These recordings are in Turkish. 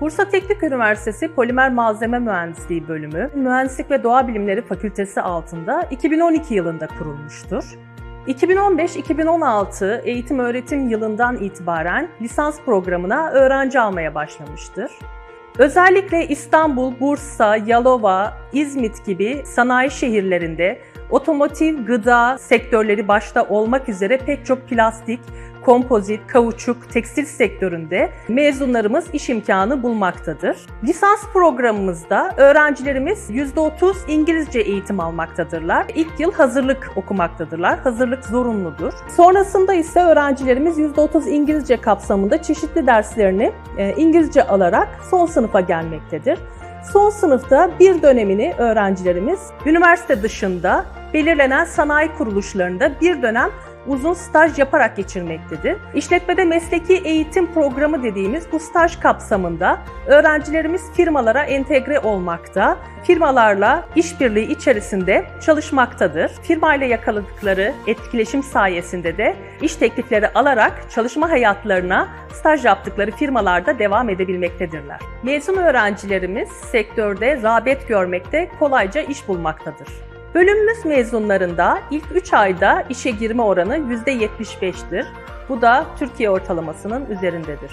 Bursa Teknik Üniversitesi Polimer Malzeme Mühendisliği Bölümü, Mühendislik ve Doğa Bilimleri Fakültesi altında 2012 yılında kurulmuştur. 2015-2016 eğitim öğretim yılından itibaren lisans programına öğrenci almaya başlamıştır. Özellikle İstanbul, Bursa, Yalova, İzmit gibi sanayi şehirlerinde otomotiv, gıda sektörleri başta olmak üzere pek çok plastik, kompozit, kauçuk, tekstil sektöründe mezunlarımız iş imkanı bulmaktadır. Lisans programımızda öğrencilerimiz %30 İngilizce eğitim almaktadırlar. İlk yıl hazırlık okumaktadırlar. Hazırlık zorunludur. Sonrasında ise öğrencilerimiz %30 İngilizce kapsamında çeşitli derslerini e, İngilizce alarak son sınıfa gelmektedir. Son sınıfta bir dönemini öğrencilerimiz üniversite dışında belirlenen sanayi kuruluşlarında bir dönem uzun staj yaparak geçirmektedir. İşletmede mesleki eğitim programı dediğimiz bu staj kapsamında öğrencilerimiz firmalara entegre olmakta, firmalarla işbirliği içerisinde çalışmaktadır. Firma ile yakaladıkları etkileşim sayesinde de iş teklifleri alarak çalışma hayatlarına staj yaptıkları firmalarda devam edebilmektedirler. Mezun öğrencilerimiz sektörde rağbet görmekte, kolayca iş bulmaktadır. Bölümümüz mezunlarında ilk 3 ayda işe girme oranı %75'tir. Bu da Türkiye ortalamasının üzerindedir.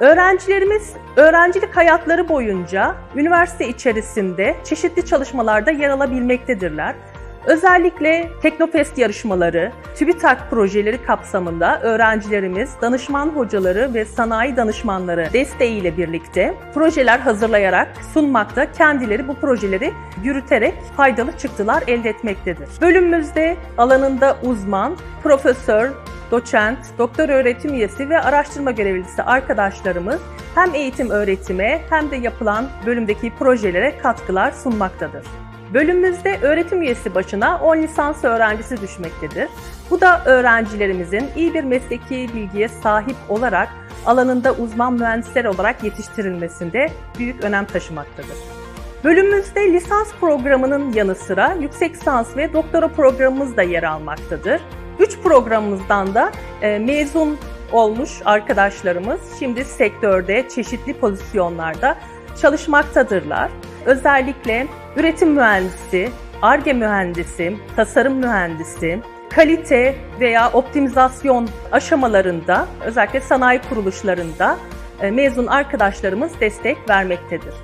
Öğrencilerimiz öğrencilik hayatları boyunca üniversite içerisinde çeşitli çalışmalarda yer alabilmektedirler. Özellikle Teknofest yarışmaları, TÜBİTAK projeleri kapsamında öğrencilerimiz, danışman hocaları ve sanayi danışmanları desteğiyle birlikte projeler hazırlayarak sunmakta, kendileri bu projeleri yürüterek faydalı çıktılar elde etmektedir. Bölümümüzde alanında uzman, profesör, doçent, doktor öğretim üyesi ve araştırma görevlisi arkadaşlarımız hem eğitim öğretime hem de yapılan bölümdeki projelere katkılar sunmaktadır. Bölümümüzde öğretim üyesi başına 10 lisans öğrencisi düşmektedir. Bu da öğrencilerimizin iyi bir mesleki bilgiye sahip olarak alanında uzman mühendisler olarak yetiştirilmesinde büyük önem taşımaktadır. Bölümümüzde lisans programının yanı sıra yüksek lisans ve doktora programımız da yer almaktadır. 3 programımızdan da e, mezun olmuş arkadaşlarımız şimdi sektörde çeşitli pozisyonlarda çalışmaktadırlar. Özellikle üretim mühendisi, ARGE mühendisi, tasarım mühendisi, kalite veya optimizasyon aşamalarında özellikle sanayi kuruluşlarında e, mezun arkadaşlarımız destek vermektedir.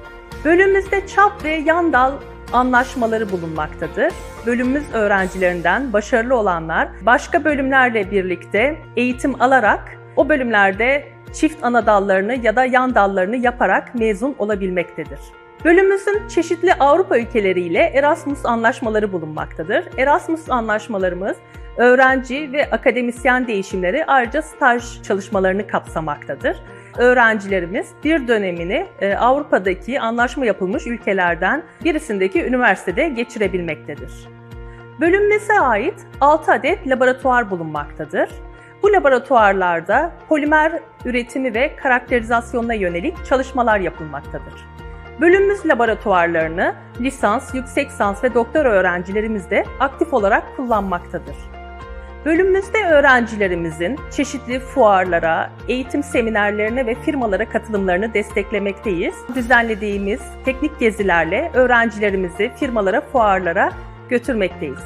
Bölümümüzde çap ve yan dal anlaşmaları bulunmaktadır. Bölümümüz öğrencilerinden başarılı olanlar başka bölümlerle birlikte eğitim alarak o bölümlerde çift ana dallarını ya da yan dallarını yaparak mezun olabilmektedir. Bölümümüzün çeşitli Avrupa ülkeleriyle Erasmus anlaşmaları bulunmaktadır. Erasmus anlaşmalarımız öğrenci ve akademisyen değişimleri ayrıca staj çalışmalarını kapsamaktadır. Öğrencilerimiz bir dönemini e, Avrupa'daki anlaşma yapılmış ülkelerden birisindeki üniversitede geçirebilmektedir. Bölümümüze ait 6 adet laboratuvar bulunmaktadır. Bu laboratuvarlarda polimer üretimi ve karakterizasyonuna yönelik çalışmalar yapılmaktadır. Bölümümüz laboratuvarlarını lisans, yüksek lisans ve doktor öğrencilerimiz de aktif olarak kullanmaktadır. Bölümümüzde öğrencilerimizin çeşitli fuarlara, eğitim seminerlerine ve firmalara katılımlarını desteklemekteyiz. Düzenlediğimiz teknik gezilerle öğrencilerimizi firmalara, fuarlara götürmekteyiz.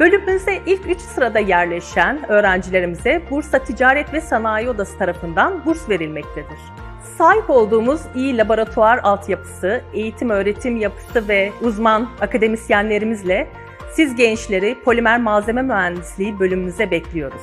Bölümümüzde ilk 3 sırada yerleşen öğrencilerimize Bursa Ticaret ve Sanayi Odası tarafından burs verilmektedir. Sahip olduğumuz iyi laboratuvar altyapısı, eğitim öğretim yapısı ve uzman akademisyenlerimizle siz gençleri polimer malzeme mühendisliği bölümümüze bekliyoruz.